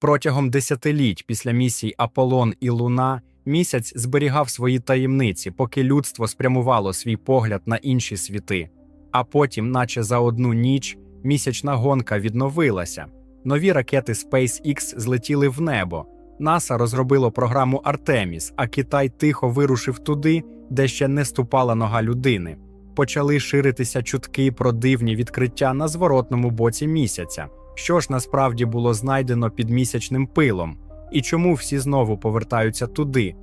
Протягом десятиліть після місій Аполлон і Луна місяць зберігав свої таємниці, поки людство спрямувало свій погляд на інші світи. А потім, наче за одну ніч, місячна гонка відновилася. Нові ракети SpaceX злетіли в небо. НАСА розробило програму Артеміс, а Китай тихо вирушив туди, де ще не ступала нога людини. Почали ширитися чутки про дивні відкриття на зворотному боці місяця. Що ж насправді було знайдено під місячним пилом, і чому всі знову повертаються туди?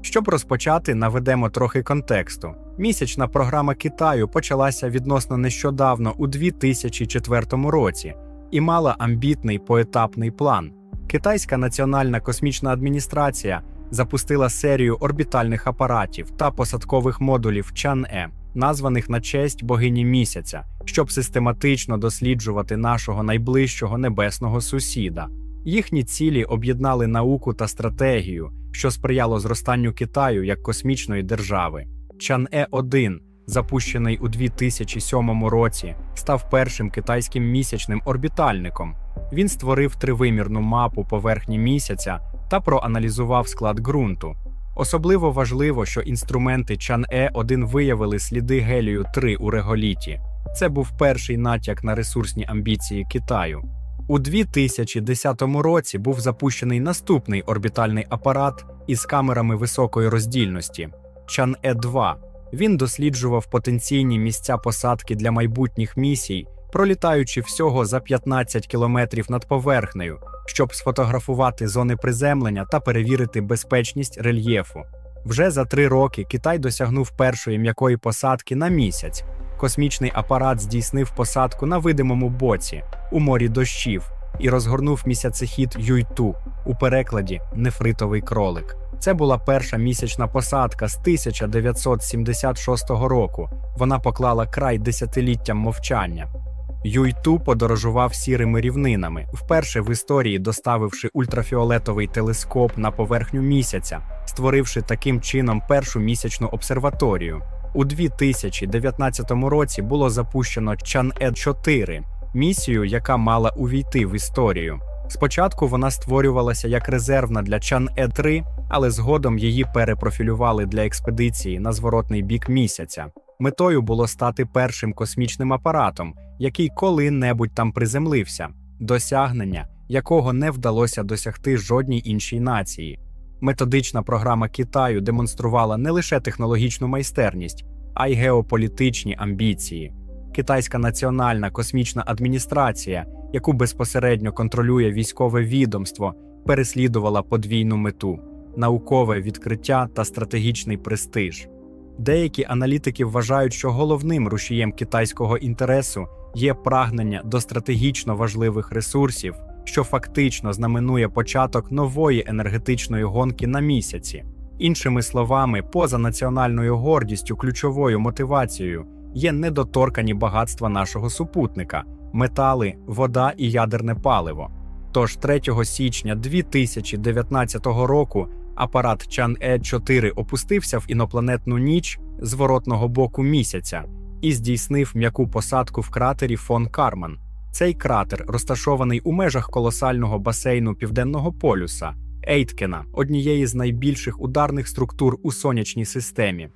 Щоб розпочати, наведемо трохи контексту. Місячна програма Китаю почалася відносно нещодавно у 2004 році і мала амбітний поетапний план. Китайська національна космічна адміністрація запустила серію орбітальних апаратів та посадкових модулів Чан-Е, названих на честь богині місяця, щоб систематично досліджувати нашого найближчого небесного сусіда. Їхні цілі об'єднали науку та стратегію, що сприяло зростанню Китаю як космічної держави. Чан-Е 1 запущений у 2007 році, став першим китайським місячним орбітальником. Він створив тривимірну мапу поверхні місяця та проаналізував склад ґрунту. Особливо важливо, що інструменти Чан-Е 1 виявили сліди гелію 3 у реголіті. Це був перший натяк на ресурсні амбіції Китаю. У 2010 році був запущений наступний орбітальний апарат із камерами високої роздільності Чан-Е 2 Він досліджував потенційні місця посадки для майбутніх місій, пролітаючи всього за 15 кілометрів над поверхнею, щоб сфотографувати зони приземлення та перевірити безпечність рельєфу. Вже за три роки Китай досягнув першої м'якої посадки на місяць. Космічний апарат здійснив посадку на видимому боці у морі дощів і розгорнув місяцехід Юйту у перекладі Нефритовий кролик. Це була перша місячна посадка з 1976 року. Вона поклала край десятиліттям мовчання. Юйту подорожував сірими рівнинами, вперше в історії доставивши ультрафіолетовий телескоп на поверхню місяця, створивши таким чином першу місячну обсерваторію. У 2019 році було запущено Чан-Е 4 місію, яка мала увійти в історію. Спочатку вона створювалася як резервна для Чан-Е 3 але згодом її перепрофілювали для експедиції на зворотний бік місяця. Метою було стати першим космічним апаратом, який коли-небудь там приземлився, досягнення якого не вдалося досягти жодній іншій нації. Методична програма Китаю демонструвала не лише технологічну майстерність, а й геополітичні амбіції. Китайська національна космічна адміністрація, яку безпосередньо контролює військове відомство, переслідувала подвійну мету наукове відкриття та стратегічний престиж. Деякі аналітики вважають, що головним рушієм китайського інтересу є прагнення до стратегічно важливих ресурсів, що фактично знаменує початок нової енергетичної гонки на місяці. Іншими словами, поза національною гордістю, ключовою мотивацією є недоторкані багатства нашого супутника метали, вода і ядерне паливо. Тож 3 січня 2019 року апарат Чан-Е 4 опустився в інопланетну ніч зворотного боку місяця і здійснив м'яку посадку в кратері фон Карман. Цей кратер розташований у межах колосального басейну Південного полюса Ейткена, однієї з найбільших ударних структур у сонячній системі.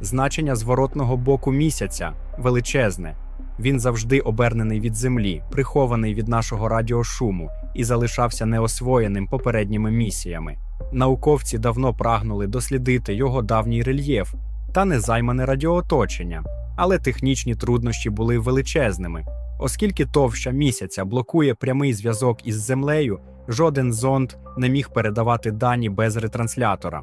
Значення зворотного боку місяця величезне. Він завжди обернений від землі, прихований від нашого радіошуму і залишався неосвоєним попередніми місіями. Науковці давно прагнули дослідити його давній рельєф та незаймане радіооточення, але технічні труднощі були величезними. Оскільки товща місяця блокує прямий зв'язок із землею, жоден зонд не міг передавати дані без ретранслятора.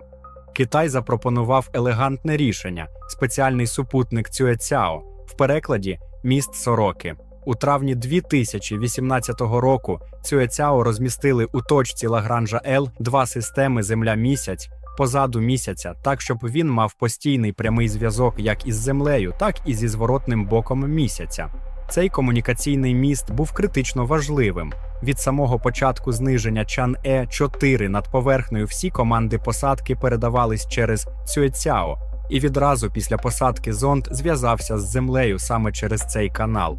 Китай запропонував елегантне рішення спеціальний супутник Цюецяо, в перекладі міст Сороки. У травні 2018 року Цюецяо розмістили у точці Лагранжа Л два системи Земля-місяць позаду місяця, так щоб він мав постійний прямий зв'язок як із землею, так і зі зворотним боком місяця. Цей комунікаційний міст був критично важливим. Від самого початку зниження Чан Е 4 над поверхнею всі команди посадки передавались через Цюецяо, і відразу після посадки зонд зв'язався з землею саме через цей канал.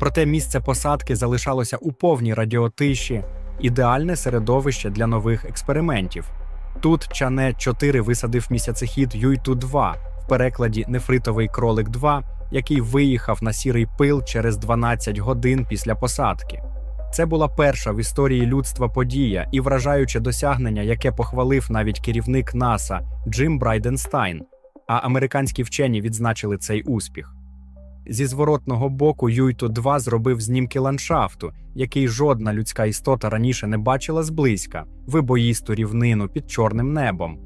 Проте місце посадки залишалося у повній радіотиші, ідеальне середовище для нових експериментів. Тут Чане 4 висадив місяцехід Юйту 2 в перекладі Нефритовий кролик 2, який виїхав на сірий пил через 12 годин після посадки. Це була перша в історії людства подія і вражаюче досягнення, яке похвалив навіть керівник НАСА Джим Брайденстайн. А американські вчені відзначили цей успіх. Зі зворотного боку Юйту 2 зробив знімки ландшафту, який жодна людська істота раніше не бачила зблизька, вибоїсту рівнину під чорним небом.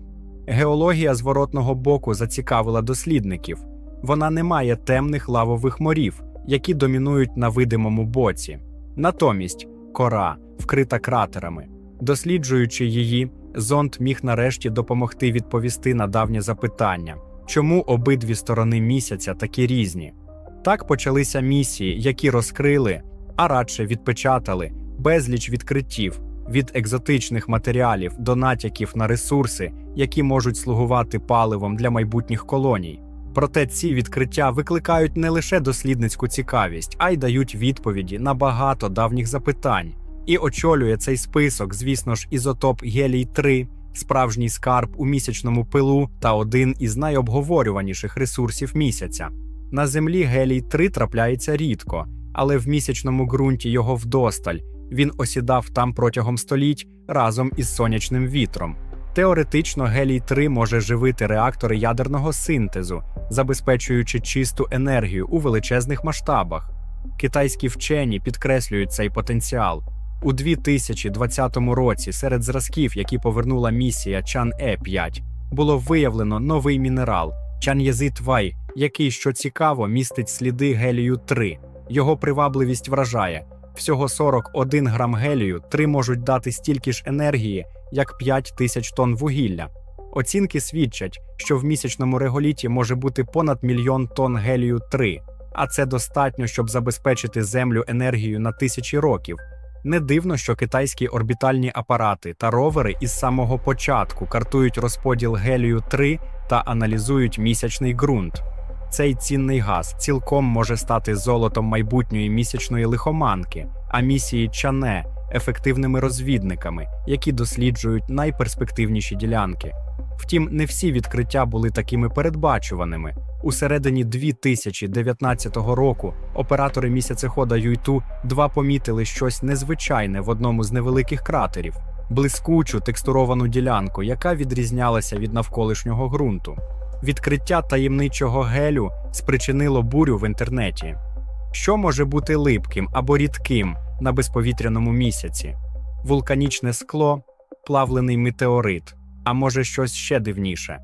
Геологія зворотного боку зацікавила дослідників. Вона не має темних лавових морів, які домінують на видимому боці. Натомість кора вкрита кратерами. Досліджуючи її, зонд міг нарешті допомогти відповісти на давнє запитання, чому обидві сторони місяця такі різні. Так почалися місії, які розкрили, а радше відпечатали безліч відкриттів від екзотичних матеріалів до натяків на ресурси, які можуть слугувати паливом для майбутніх колоній. Проте ці відкриття викликають не лише дослідницьку цікавість, а й дають відповіді на багато давніх запитань. І очолює цей список, звісно ж, ізотоп Гелій 3 справжній скарб у місячному пилу та один із найобговорюваніших ресурсів місяця. На землі гелій 3 трапляється рідко, але в місячному ґрунті його вдосталь. Він осідав там протягом століть разом із сонячним вітром. Теоретично гелій 3 може живити реактори ядерного синтезу, забезпечуючи чисту енергію у величезних масштабах. Китайські вчені підкреслюють цей потенціал. У 2020 році серед зразків, які повернула місія Чан Е 5 було виявлено новий мінерал Чан'єзит Вай, який, що цікаво, містить сліди гелію 3. Його привабливість вражає. Всього 41 грам гелію 3 можуть дати стільки ж енергії, як 5 тисяч тонн вугілля. Оцінки свідчать, що в місячному реголіті може бути понад мільйон тонн гелію 3, а це достатньо, щоб забезпечити Землю енергією на тисячі років. Не дивно, що китайські орбітальні апарати та ровери із самого початку картують розподіл гелію 3 та аналізують місячний ґрунт. Цей цінний газ цілком може стати золотом майбутньої місячної лихоманки, а місії Чане ефективними розвідниками, які досліджують найперспективніші ділянки. Втім, не всі відкриття були такими передбачуваними. У середині 2019 року оператори місяцехода Юйту 2 помітили щось незвичайне в одному з невеликих кратерів блискучу текстуровану ділянку, яка відрізнялася від навколишнього ґрунту. Відкриття таємничого гелю спричинило бурю в інтернеті. Що може бути липким або рідким на безповітряному місяці? Вулканічне скло, плавлений метеорит, а може щось ще дивніше.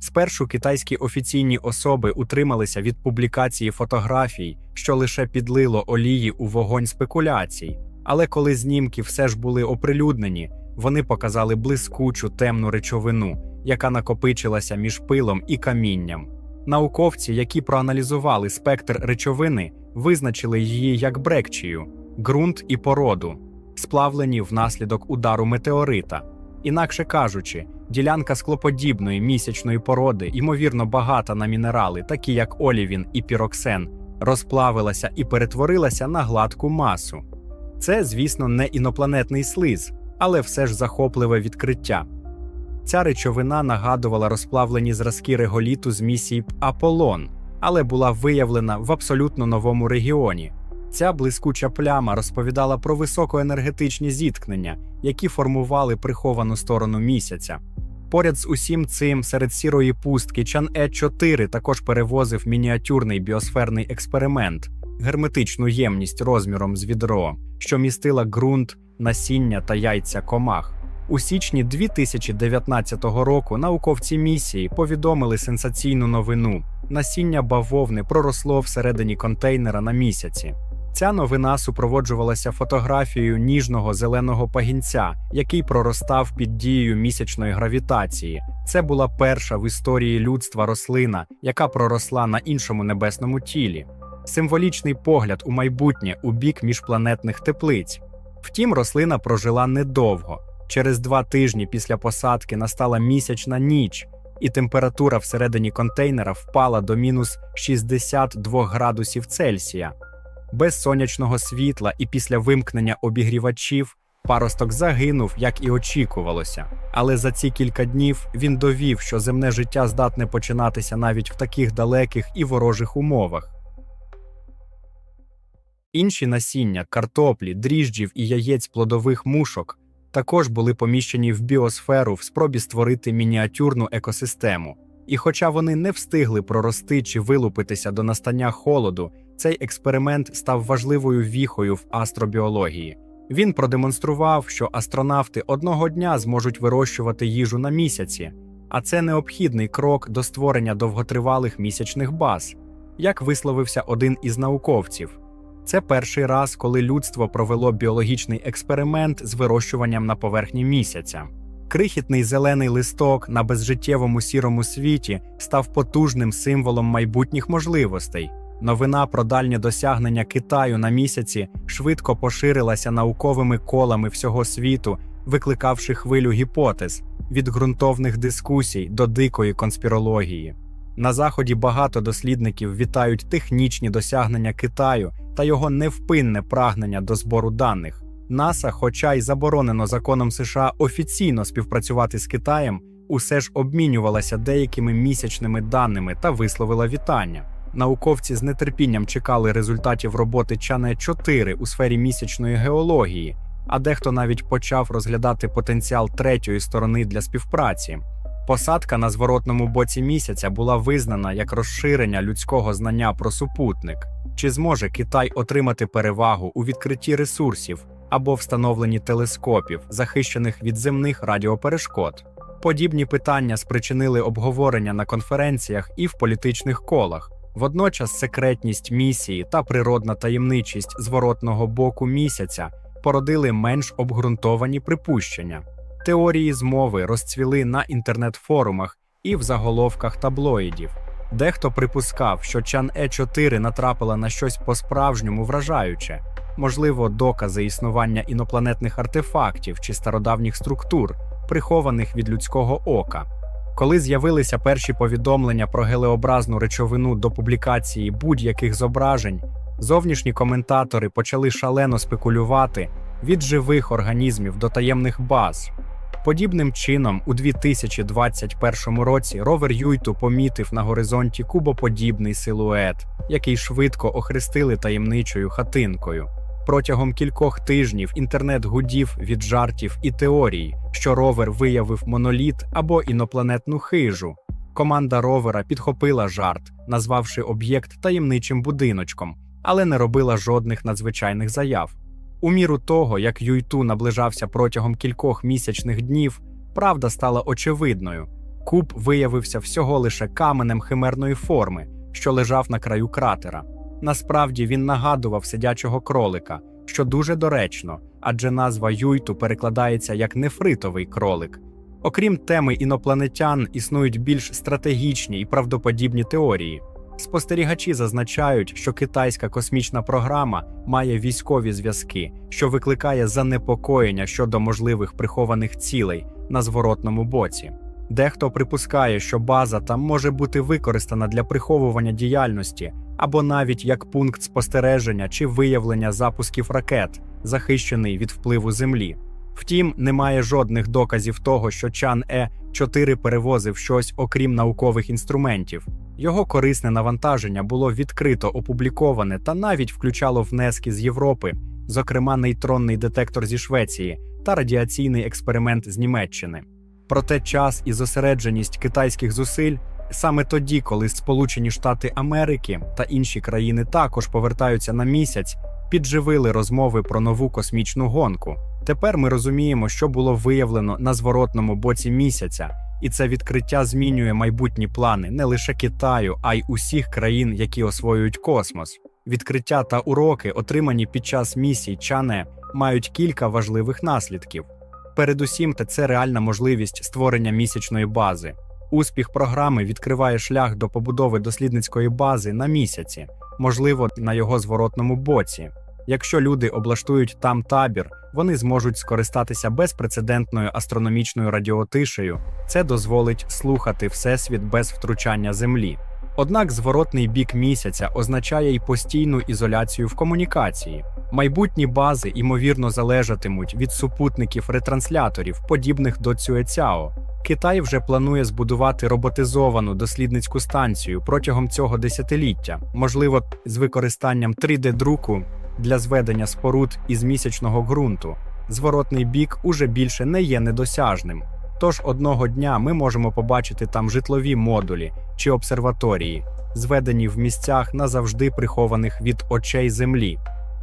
Спершу китайські офіційні особи утрималися від публікації фотографій, що лише підлило олії у вогонь спекуляцій. Але коли знімки все ж були оприлюднені, вони показали блискучу темну речовину, яка накопичилася між пилом і камінням. Науковці, які проаналізували спектр речовини, визначили її як брекчію, ґрунт і породу, сплавлені внаслідок удару метеорита. Інакше кажучи, ділянка склоподібної місячної породи, ймовірно, багата на мінерали, такі як олівін і піроксен, розплавилася і перетворилася на гладку масу. Це, звісно, не інопланетний слиз, але все ж захопливе відкриття. Ця речовина нагадувала розплавлені зразки реголіту з місії Аполлон, але була виявлена в абсолютно новому регіоні. Ця блискуча пляма розповідала про високоенергетичні зіткнення, які формували приховану сторону місяця. Поряд з усім цим серед сірої пустки Чан Е 4 також перевозив мініатюрний біосферний експеримент, герметичну ємність розміром з відро, що містила ґрунт, насіння та яйця комах. У січні 2019 року науковці місії повідомили сенсаційну новину: насіння бавовни проросло всередині контейнера на місяці. Ця новина супроводжувалася фотографією ніжного зеленого пагінця, який проростав під дією місячної гравітації. Це була перша в історії людства рослина, яка проросла на іншому небесному тілі. Символічний погляд у майбутнє у бік міжпланетних теплиць. Втім, рослина прожила недовго. Через два тижні після посадки настала місячна ніч, і температура всередині контейнера впала до мінус 62 градусів Цельсія. Без сонячного світла і після вимкнення обігрівачів Паросток загинув, як і очікувалося. Але за ці кілька днів він довів, що земне життя здатне починатися навіть в таких далеких і ворожих умовах. Інші насіння, картоплі, дріжджів і яєць плодових мушок також були поміщені в біосферу в спробі створити мініатюрну екосистему. І хоча вони не встигли прорости чи вилупитися до настання холоду, цей експеримент став важливою віхою в астробіології. Він продемонстрував, що астронавти одного дня зможуть вирощувати їжу на місяці, а це необхідний крок до створення довготривалих місячних баз. Як висловився один із науковців, це перший раз, коли людство провело біологічний експеримент з вирощуванням на поверхні місяця. Крихітний зелений листок на безжиттєвому сірому світі став потужним символом майбутніх можливостей. Новина про дальнє досягнення Китаю на місяці швидко поширилася науковими колами всього світу, викликавши хвилю гіпотез від ґрунтовних дискусій до дикої конспірології. На заході багато дослідників вітають технічні досягнення Китаю та його невпинне прагнення до збору даних. НАСА, хоча й заборонено законом США офіційно співпрацювати з Китаєм, усе ж обмінювалася деякими місячними даними та висловила вітання. Науковці з нетерпінням чекали результатів роботи Чане 4 у сфері місячної геології, а дехто навіть почав розглядати потенціал третьої сторони для співпраці. Посадка на зворотному боці місяця була визнана як розширення людського знання про супутник. Чи зможе Китай отримати перевагу у відкритті ресурсів або встановленні телескопів, захищених від земних радіоперешкод? Подібні питання спричинили обговорення на конференціях і в політичних колах. Водночас секретність місії та природна таємничість зворотного боку місяця породили менш обґрунтовані припущення. Теорії змови розцвіли на інтернет-форумах і в заголовках таблоїдів. Дехто припускав, що Чан Е 4 натрапила на щось по-справжньому вражаюче, можливо, докази існування інопланетних артефактів чи стародавніх структур, прихованих від людського ока. Коли з'явилися перші повідомлення про гелеобразну речовину до публікації будь-яких зображень, зовнішні коментатори почали шалено спекулювати від живих організмів до таємних баз. Подібним чином, у 2021 році ровер Юйту помітив на горизонті кубоподібний силует, який швидко охрестили таємничою хатинкою. Протягом кількох тижнів інтернет гудів від жартів і теорій, що ровер виявив моноліт або інопланетну хижу. Команда ровера підхопила жарт, назвавши об'єкт таємничим будиночком, але не робила жодних надзвичайних заяв. У міру того, як Юйту наближався протягом кількох місячних днів, правда стала очевидною. Куб виявився всього лише каменем химерної форми, що лежав на краю кратера. Насправді він нагадував сидячого кролика, що дуже доречно, адже назва Юйту перекладається як нефритовий кролик. Окрім теми інопланетян, існують більш стратегічні і правдоподібні теорії. Спостерігачі зазначають, що китайська космічна програма має військові зв'язки, що викликає занепокоєння щодо можливих прихованих цілей на зворотному боці. Дехто припускає, що база там може бути використана для приховування діяльності або навіть як пункт спостереження чи виявлення запусків ракет, захищений від впливу Землі. Втім, немає жодних доказів того, що Чан Е 4 перевозив щось окрім наукових інструментів. Його корисне навантаження було відкрито опубліковане та навіть включало внески з Європи, зокрема нейтронний детектор зі Швеції та радіаційний експеримент з Німеччини. Проте час і зосередженість китайських зусиль саме тоді, коли Сполучені Штати Америки та інші країни також повертаються на місяць, підживили розмови про нову космічну гонку. Тепер ми розуміємо, що було виявлено на зворотному боці місяця, і це відкриття змінює майбутні плани не лише Китаю, а й усіх країн, які освоюють космос. Відкриття та уроки, отримані під час місій Чане, мають кілька важливих наслідків. Передусім, та це реальна можливість створення місячної бази. Успіх програми відкриває шлях до побудови дослідницької бази на місяці, можливо, на його зворотному боці. Якщо люди облаштують там табір, вони зможуть скористатися безпрецедентною астрономічною радіотишею. Це дозволить слухати всесвіт без втручання Землі. Однак зворотний бік місяця означає й постійну ізоляцію в комунікації. Майбутні бази ймовірно залежатимуть від супутників ретрансляторів, подібних до Цюецяо. Китай вже планує збудувати роботизовану дослідницьку станцію протягом цього десятиліття, можливо, з використанням 3D-друку для зведення споруд із місячного ґрунту. Зворотний бік уже більше не є недосяжним. Тож одного дня ми можемо побачити там житлові модулі чи обсерваторії, зведені в місцях назавжди прихованих від очей Землі.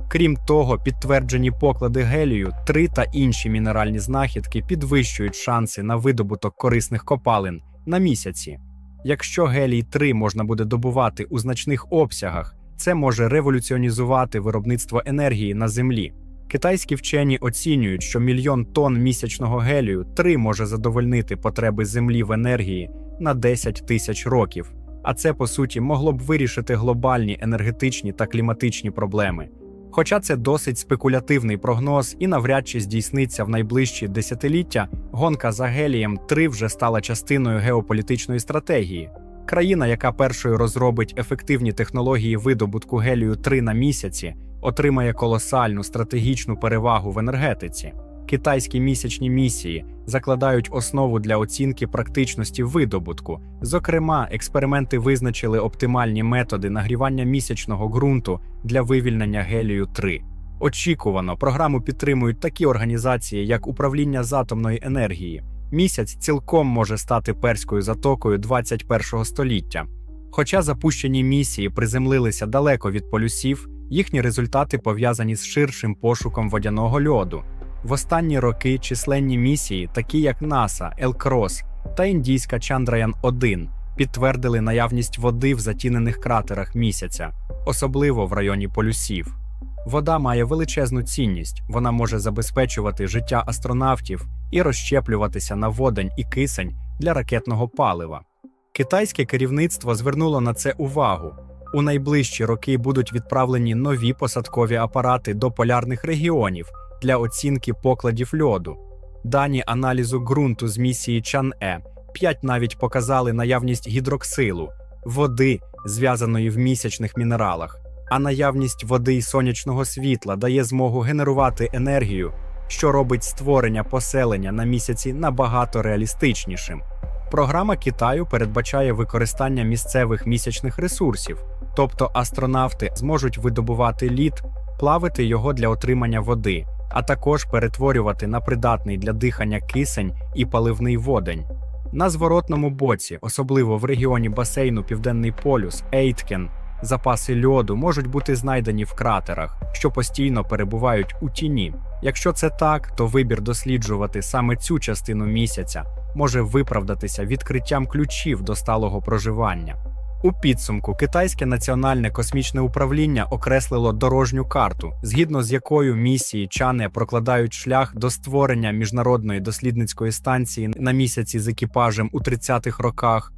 Крім того, підтверджені поклади гелію, три та інші мінеральні знахідки підвищують шанси на видобуток корисних копалин на місяці. Якщо гелій 3 можна буде добувати у значних обсягах, це може революціонізувати виробництво енергії на землі. Китайські вчені оцінюють, що мільйон тонн місячного гелію 3 може задовольнити потреби землі в енергії на 10 тисяч років. А це по суті могло б вирішити глобальні енергетичні та кліматичні проблеми. Хоча це досить спекулятивний прогноз і навряд чи здійсниться в найближчі десятиліття, гонка за гелієм 3 вже стала частиною геополітичної стратегії. Країна, яка першою розробить ефективні технології видобутку гелію 3 на місяці, отримає колосальну стратегічну перевагу в енергетиці. Китайські місячні місії закладають основу для оцінки практичності видобутку. Зокрема, експерименти визначили оптимальні методи нагрівання місячного ґрунту для вивільнення гелію 3 Очікувано, програму підтримують такі організації, як Управління з атомної енергії. Місяць цілком може стати перською затокою 21 століття. Хоча запущені місії приземлилися далеко від полюсів, їхні результати пов'язані з ширшим пошуком водяного льоду. В останні роки численні місії, такі як НАСА, Елкрос та індійська Чандраян 1 підтвердили наявність води в затінених кратерах місяця, особливо в районі полюсів. Вода має величезну цінність, вона може забезпечувати життя астронавтів і розщеплюватися на водень і кисень для ракетного палива. Китайське керівництво звернуло на це увагу. У найближчі роки будуть відправлені нові посадкові апарати до полярних регіонів для оцінки покладів льоду. Дані аналізу ґрунту з місії Чан-Е 5 навіть показали наявність гідроксилу, води, зв'язаної в місячних мінералах, а наявність води й сонячного світла дає змогу генерувати енергію, що робить створення поселення на місяці набагато реалістичнішим. Програма Китаю передбачає використання місцевих місячних ресурсів, тобто астронавти зможуть видобувати лід, плавити його для отримання води, а також перетворювати на придатний для дихання кисень і паливний водень. На зворотному боці, особливо в регіоні басейну Південний полюс, Ейткен, запаси льоду можуть бути знайдені в кратерах, що постійно перебувають у тіні. Якщо це так, то вибір досліджувати саме цю частину місяця може виправдатися відкриттям ключів до сталого проживання. У підсумку Китайське національне космічне управління окреслило дорожню карту, згідно з якою місії Чане прокладають шлях до створення міжнародної дослідницької станції на місяці з екіпажем у 30-х роках.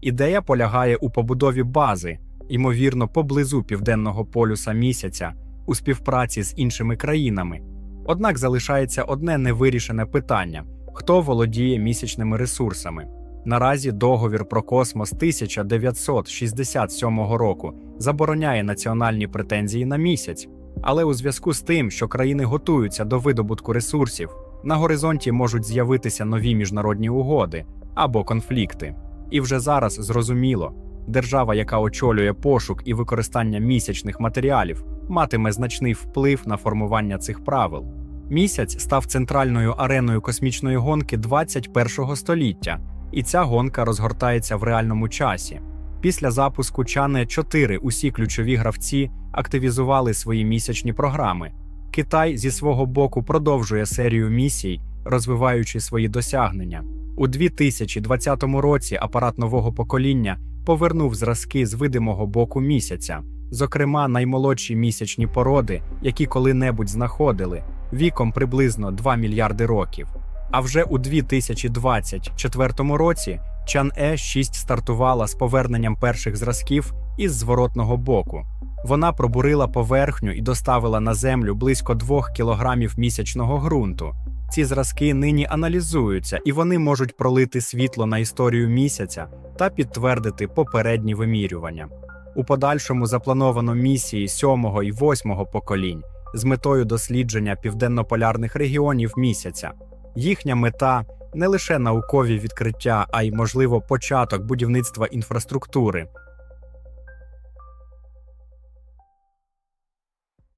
Ідея полягає у побудові бази, ймовірно, поблизу південного полюса місяця, у співпраці з іншими країнами. Однак залишається одне невирішене питання: хто володіє місячними ресурсами. Наразі договір про космос 1967 року забороняє національні претензії на місяць, але у зв'язку з тим, що країни готуються до видобутку ресурсів, на горизонті можуть з'явитися нові міжнародні угоди або конфлікти. І вже зараз зрозуміло, держава, яка очолює пошук і використання місячних матеріалів, матиме значний вплив на формування цих правил. Місяць став центральною ареною космічної гонки 21 століття і ця гонка розгортається в реальному часі. Після запуску Чане 4 усі ключові гравці активізували свої місячні програми. Китай зі свого боку продовжує серію місій, розвиваючи свої досягнення. У 2020 році апарат нового покоління повернув зразки з видимого боку місяця, зокрема наймолодші місячні породи, які коли-небудь знаходили, віком приблизно 2 мільярди років. А вже у 2024 році Чан Е 6 стартувала з поверненням перших зразків із зворотного боку. Вона пробурила поверхню і доставила на землю близько 2 кілограмів місячного ґрунту. Ці зразки нині аналізуються, і вони можуть пролити світло на історію місяця та підтвердити попередні вимірювання. У подальшому заплановано місії сьомого і восьмого поколінь з метою дослідження південно-полярних регіонів місяця. Їхня мета не лише наукові відкриття, а й, можливо, початок будівництва інфраструктури.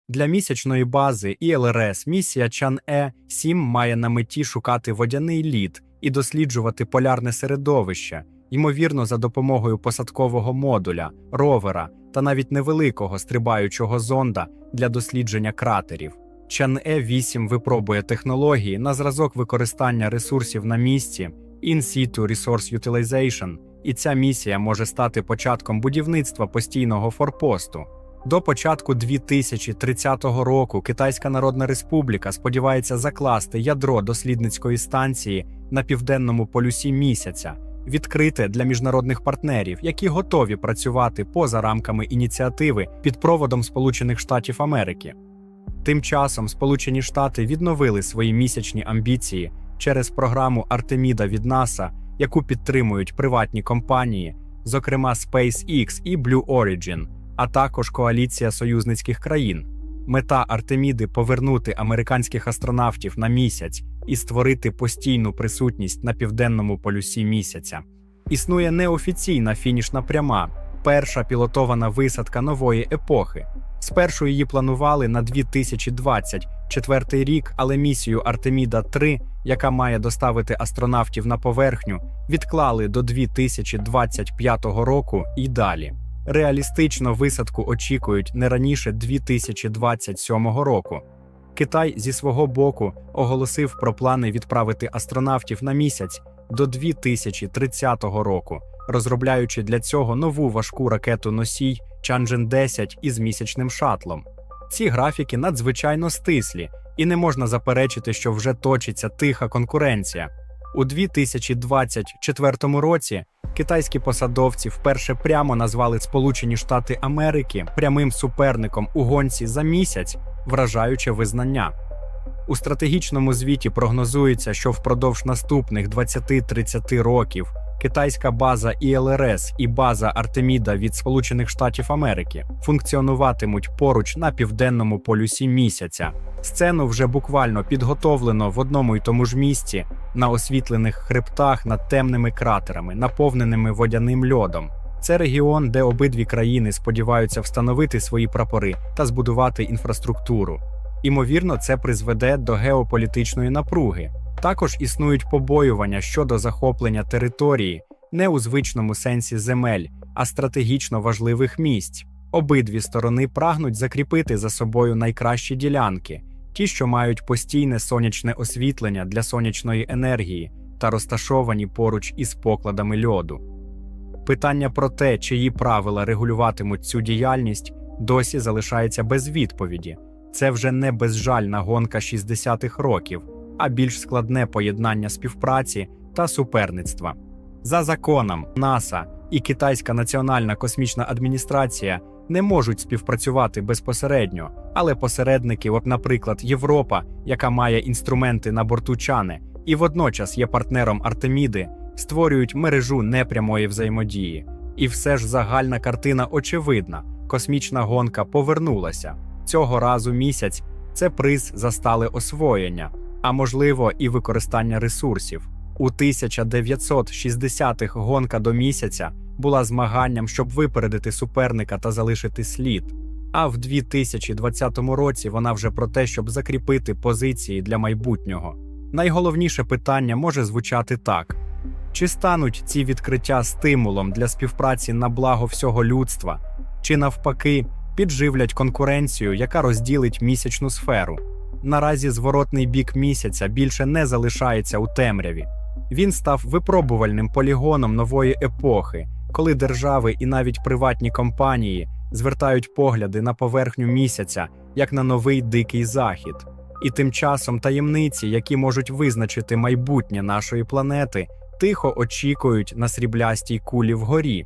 Для місячної бази ІЛРС місія Чан-Е 7 має на меті шукати водяний лід і досліджувати полярне середовище, ймовірно, за допомогою посадкового модуля, ровера та навіть невеликого стрибаючого зонда для дослідження кратерів. Чан-Е 8 випробує технології на зразок використання ресурсів на місці In situ Resource Utilization, і ця місія може стати початком будівництва постійного форпосту. До початку 2030 року Китайська Народна Республіка сподівається закласти ядро дослідницької станції на південному полюсі місяця, відкрите для міжнародних партнерів, які готові працювати поза рамками ініціативи під проводом Сполучених Штатів Америки. Тим часом Сполучені Штати відновили свої місячні амбіції через програму Артеміда від НАСА, яку підтримують приватні компанії, зокрема SpaceX і Blue Origin, а також коаліція союзницьких країн. Мета Артеміди повернути американських астронавтів на місяць і створити постійну присутність на південному полюсі місяця. Існує неофіційна фінішна пряма, перша пілотована висадка нової епохи. Спершу її планували на 2024 рік, але місію Артеміда 3, яка має доставити астронавтів на поверхню, відклали до 2025 року і далі. Реалістично висадку очікують не раніше 2027 року. Китай зі свого боку оголосив про плани відправити астронавтів на місяць до 2030 року, розробляючи для цього нову важку ракету носій Чанжен 10 із місячним шатлом. Ці графіки надзвичайно стислі, і не можна заперечити, що вже точиться тиха конкуренція. У 2024 році китайські посадовці вперше прямо назвали Сполучені Штати Америки прямим суперником у гонці за місяць, вражаюче визнання. У стратегічному звіті прогнозується, що впродовж наступних 20-30 років китайська база ІЛРС і база Артеміда від Сполучених Штатів Америки функціонуватимуть поруч на південному полюсі місяця. Сцену вже буквально підготовлено в одному й тому ж місці на освітлених хребтах над темними кратерами, наповненими водяним льодом. Це регіон, де обидві країни сподіваються встановити свої прапори та збудувати інфраструктуру. Імовірно, це призведе до геополітичної напруги. Також існують побоювання щодо захоплення території не у звичному сенсі земель, а стратегічно важливих місць. Обидві сторони прагнуть закріпити за собою найкращі ділянки, ті, що мають постійне сонячне освітлення для сонячної енергії та розташовані поруч із покладами льоду. Питання про те, чиї правила регулюватимуть цю діяльність, досі залишається без відповіді. Це вже не безжальна гонка 60-х років, а більш складне поєднання співпраці та суперництва. За законом, НАСА і Китайська національна космічна адміністрація не можуть співпрацювати безпосередньо, але посередники, от, наприклад, Європа, яка має інструменти на борту Чани, і водночас є партнером Артеміди, створюють мережу непрямої взаємодії. І все ж загальна картина очевидна: космічна гонка повернулася. Цього разу місяць це приз за стале освоєння, а можливо, і використання ресурсів. У 1960-х гонка до місяця була змаганням, щоб випередити суперника та залишити слід. А в 2020 році вона вже про те, щоб закріпити позиції для майбутнього. Найголовніше питання може звучати так: чи стануть ці відкриття стимулом для співпраці на благо всього людства, чи навпаки підживлять конкуренцію, яка розділить місячну сферу? Наразі зворотний бік місяця більше не залишається у темряві. Він став випробувальним полігоном нової епохи, коли держави і навіть приватні компанії звертають погляди на поверхню місяця як на новий дикий захід. І тим часом таємниці, які можуть визначити майбутнє нашої планети, тихо очікують на сріблястій кулі вгорі.